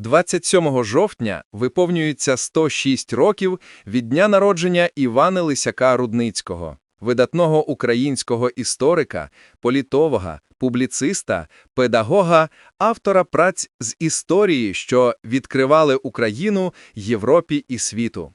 27 жовтня виповнюється 106 років від дня народження Івана Лисяка Рудницького, видатного українського історика, політолога, публіциста, педагога, автора праць з історії, що відкривали Україну Європі і світу.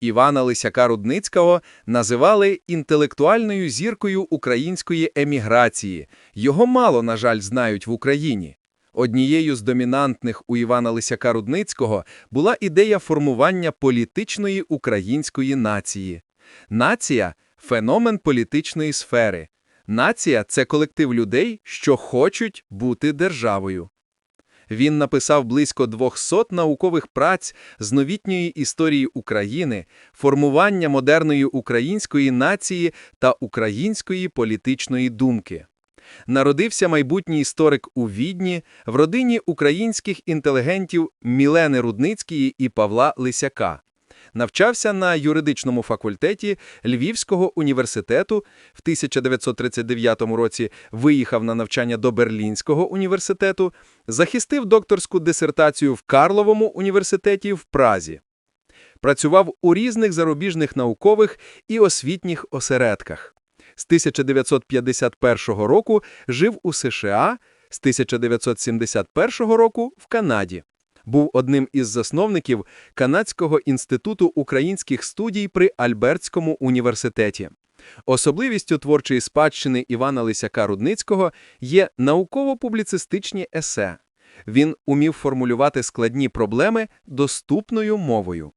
Івана Лисяка Рудницького називали інтелектуальною зіркою української еміграції. Його мало, на жаль, знають в Україні. Однією з домінантних у Івана Лисяка Рудницького була ідея формування політичної української нації. Нація – феномен політичної сфери. Нація – це колектив людей, що хочуть бути державою. Він написав близько 200 наукових праць з новітньої історії України, формування модерної української нації та української політичної думки. Народився майбутній історик у Відні в родині українських інтелігентів Мілени Рудницької і Павла Лисяка. Навчався на юридичному факультеті Львівського університету. В 1939 році виїхав на навчання до Берлінського університету, захистив докторську дисертацію в Карловому університеті в Празі. Працював у різних зарубіжних наукових і освітніх осередках. З 1951 року жив у США, з 1971 року в Канаді. Був одним із засновників Канадського інституту українських студій при Альбертському університеті. Особливістю творчої спадщини Івана Лисяка Рудницького є науково-публіцистичні есе. Він умів формулювати складні проблеми доступною мовою.